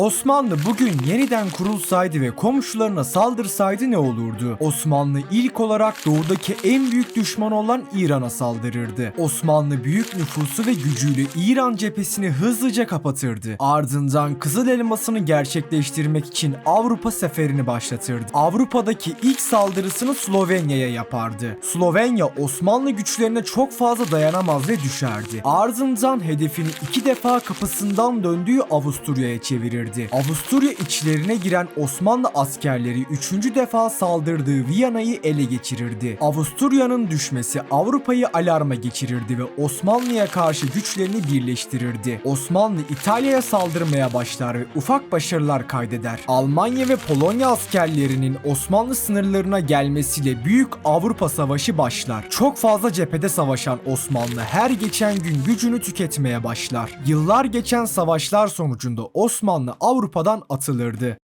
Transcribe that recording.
Osmanlı bugün yeniden kurulsaydı ve komşularına saldırsaydı ne olurdu? Osmanlı ilk olarak doğudaki en büyük düşman olan İran'a saldırırdı. Osmanlı büyük nüfusu ve gücüyle İran cephesini hızlıca kapatırdı. Ardından Kızıl Elması'nı gerçekleştirmek için Avrupa seferini başlatırdı. Avrupa'daki ilk saldırısını Slovenya'ya yapardı. Slovenya Osmanlı güçlerine çok fazla dayanamaz ve düşerdi. Ardından hedefini iki defa kapısından döndüğü Avusturya'ya çevirirdi. Avusturya içlerine giren Osmanlı askerleri üçüncü defa saldırdığı Viyana'yı ele geçirirdi. Avusturya'nın düşmesi Avrupa'yı alarma geçirirdi ve Osmanlı'ya karşı güçlerini birleştirirdi. Osmanlı İtalya'ya saldırmaya başlar ve ufak başarılar kaydeder. Almanya ve Polonya askerlerinin Osmanlı sınırlarına gelmesiyle Büyük Avrupa Savaşı başlar. Çok fazla cephede savaşan Osmanlı her geçen gün gücünü tüketmeye başlar. Yıllar geçen savaşlar sonucunda Osmanlı Avrupa'dan atılırdı.